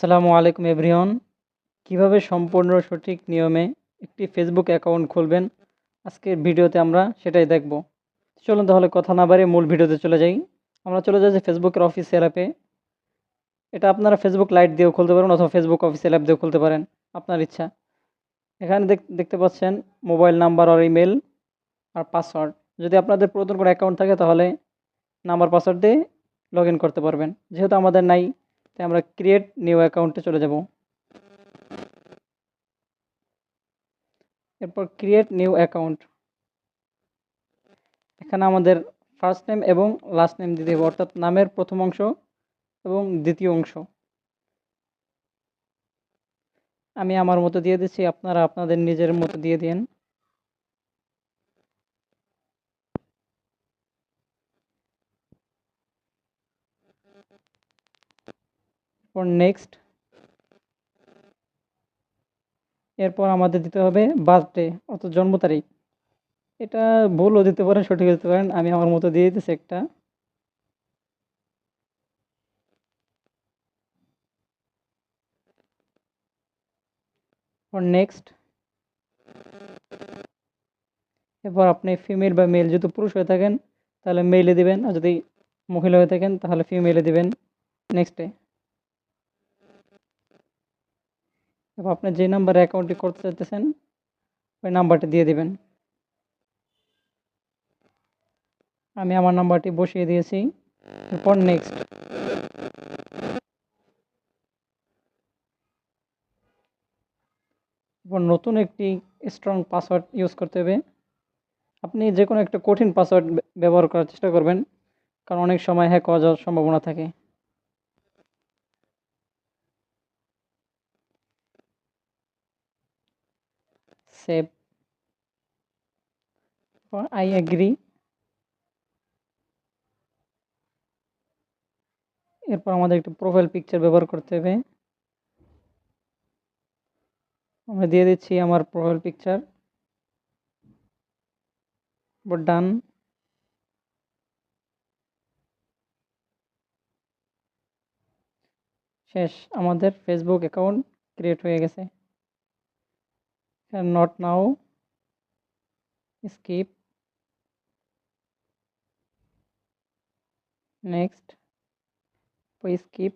আসসালামু আলাইকুম এভরিওয়ান। কীভাবে সম্পূর্ণ সঠিক নিয়মে একটি ফেসবুক অ্যাকাউন্ট খুলবেন? আজকের ভিডিওতে আমরা সেটাই দেখব। চলুন তাহলে কথা না বাড়িয়ে মূল ভিডিওতে চলে যাই। আমরা চলে যাই যে ফেসবুকের অফিসিয়াল অ্যাপে এটা আপনারা ফেসবুক লাইট দিয়েও খুলতে পারেন অথবা ফেসবুক অফিসিয়াল অ্যাপ দিয়েও খুলতে পারেন, আপনার ইচ্ছা। এখানে দেখ- দেখতে পাচ্ছেন মোবাইল নাম্বার আর ইমেল আর পাসওয়ার্ড যদি আপনাদের পুরাতন কোনো অ্যাকাউন্ট থাকে তাহলে নাম্বার পাসওয়ার্ড দিয়ে লগ করতে পারবেন। যেহেতু আমাদের নাই তাই আমরা ক্রিয়েট নিউ অ্যাকাউন্টে চলে যাব। এরপর ক্রিয়েট নিউ অ্যাকাউন্ট এখানে আমাদের ফার্স্ট নেম এবং লাস্ট নেম দিতে হবে অর্থাৎ নামের প্রথম অংশ এবং দ্বিতীয় অংশ। আমি আমার মতো দিয়ে দিচ্ছি, আপনারা আপনাদের নিজের মতো দিয়ে দিন। এরপর নেক্সট এরপর আমাদের দিতে হবে বার্থডে অর্থাৎ জন্ম তারিখ। এটা ভুলও দিতে পারেন, সঠিক দিতে পারেন, আমি আমার মতো দিয়ে দিতেছি একটা। এরপর নেক্সট এরপর আপনি ফিমেল বা মেল যদি পুরুষ হয়ে থাকেন, তাহলে মেলে দিবেন, আর যদি মহিলা হয়ে থাকেন, তাহলে ফিমেলে দিবেন। নেক্সটে এবার আপনি যে নাম্বারে অ্যাকাউন্টটি করতে চাইতেছেন ওই নাম্বারটি দিয়ে দিবেন আমি আমার নাম্বারটি বসিয়ে দিয়েছি এরপর নেক্সট এরপর নতুন একটি স্ট্রং পাসওয়ার্ড ইউজ করতে হবে আপনি যে কোনো একটা কঠিন পাসওয়ার্ড ব্যবহার করার চেষ্টা করবেন কারণ অনেক সময় হ্যাক হওয়া যাওয়ার সম্ভাবনা থাকে সেভ আই এগ্রি এরপর আমাদের একটু প্রোফাইল পিকচার ব্যবহার করতে হবে। আমরা দিয়ে দিচ্ছি আমার প্রোফাইল পিকচার ডান শেষ, আমাদের ফেসবুক অ্যাকাউন্ট ক্রিয়েট হয়ে গেছে। Not now skip next skip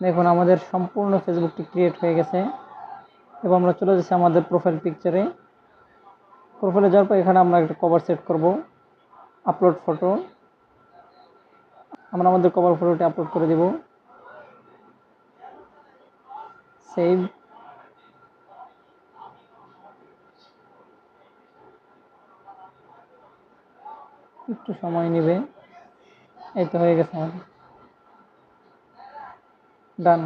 দেখুন, আমাদের সম্পূর্ণ ফেসবুকটি ক্রিয়েট হয়ে গেছে। এবং আমরা চলে যাচ্ছি আমাদের প্রোফাইল পিকচারে প্রোফাইলে যাওয়ার পর এখানে আমরা একটা কভার সেট করব। আপলোড ফটো আমরা আমাদের কভার ফটোটি আপলোড করে দেব। সেভ একটু সময় নেবে। এই তো হয়ে গেছে আমাদের। ডান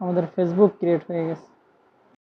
আমাদের ফেসবুক ক্রিয়েট হয়ে গেছে।